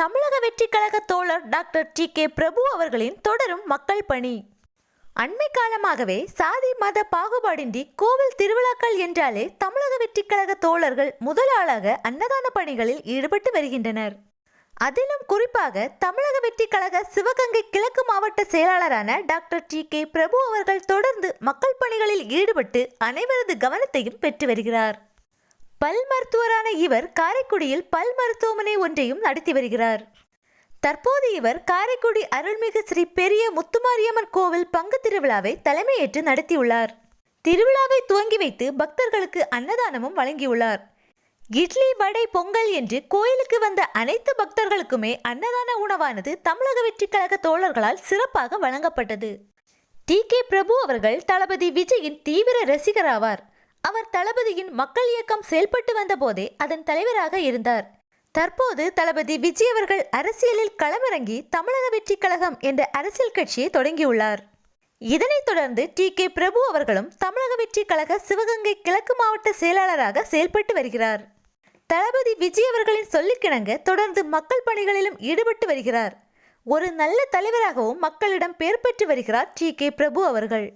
தமிழக வெற்றி கழக தோழர் டாக்டர் டி கே பிரபு அவர்களின் தொடரும் மக்கள் பணி. அண்மை காலமாகவே சாதி மத பாகுபாடின்றி கோவில் திருவிழாக்கள் என்றாலே தமிழக வெற்றி கழக தோழர்கள் முதலாளாக அன்னதான பணிகளில் ஈடுபட்டு வருகின்றனர். அதிலும் குறிப்பாக தமிழக வெற்றி கழக சிவகங்கை கிழக்கு மாவட்ட செயலாளரான டாக்டர் டி கே பிரபு அவர்கள் தொடர்ந்து மக்கள் பணிகளில் ஈடுபட்டு அனைவரது கவனத்தையும் பெற்று வருகிறார். பல் மருத்துவரான இவர் காரைக்குடியில் பல் மருத்துவமனை ஒன்றையும் நடத்தி வருகிறார். தற்போது இவர் காரைக்குடி அருள்மிகு ஸ்ரீ பெரிய முத்துமாரியம்மன் கோவில் பங்கு திருவிழாவை தலைமையேற்று நடத்தியுள்ளார். திருவிழாவை துவங்கி வைத்து பக்தர்களுக்கு அன்னதானமும் வழங்கியுள்ளார். இட்லி வடை பொங்கல் என்று கோயிலுக்கு வந்த அனைத்து பக்தர்களுக்குமே அன்னதான உணவானது தமிழக வெற்றிக் கழக தோழர்களால் சிறப்பாக வழங்கப்பட்டது. டி. கே. பிரபு அவர்கள் தளபதி விஜயின் தீவிர ரசிகர் ஆவார் அவர் தளபதியின் மக்கள் இயக்கம் செயல்பட்டு வந்தபோதே அதன் தலைவராக இருந்தார். தற்போது தளபதி விஜய் அவர்கள் அரசியலில் களமிறங்கி தமிழக வெற்றி கழகம் என்ற அரசியல் கட்சியை தொடங்கியுள்ளார். இதனைத் தொடர்ந்து டி. கே. பிரபு அவர்களும் தமிழக வெற்றி கழக சிவகங்கை கிழக்கு மாவட்ட செயலாளராக செயல்பட்டு வருகிறார். தளபதி விஜய் அவர்களின் சொல்லிக்கிணங்க தொடர்ந்து மக்கள் பணிகளிலும் ஈடுபட்டு வருகிறார். ஒரு நல்ல தலைவராகவும் மக்களிடம் பெயர் பெற்று வருகிறார் டி. கே. பிரபு அவர்கள்.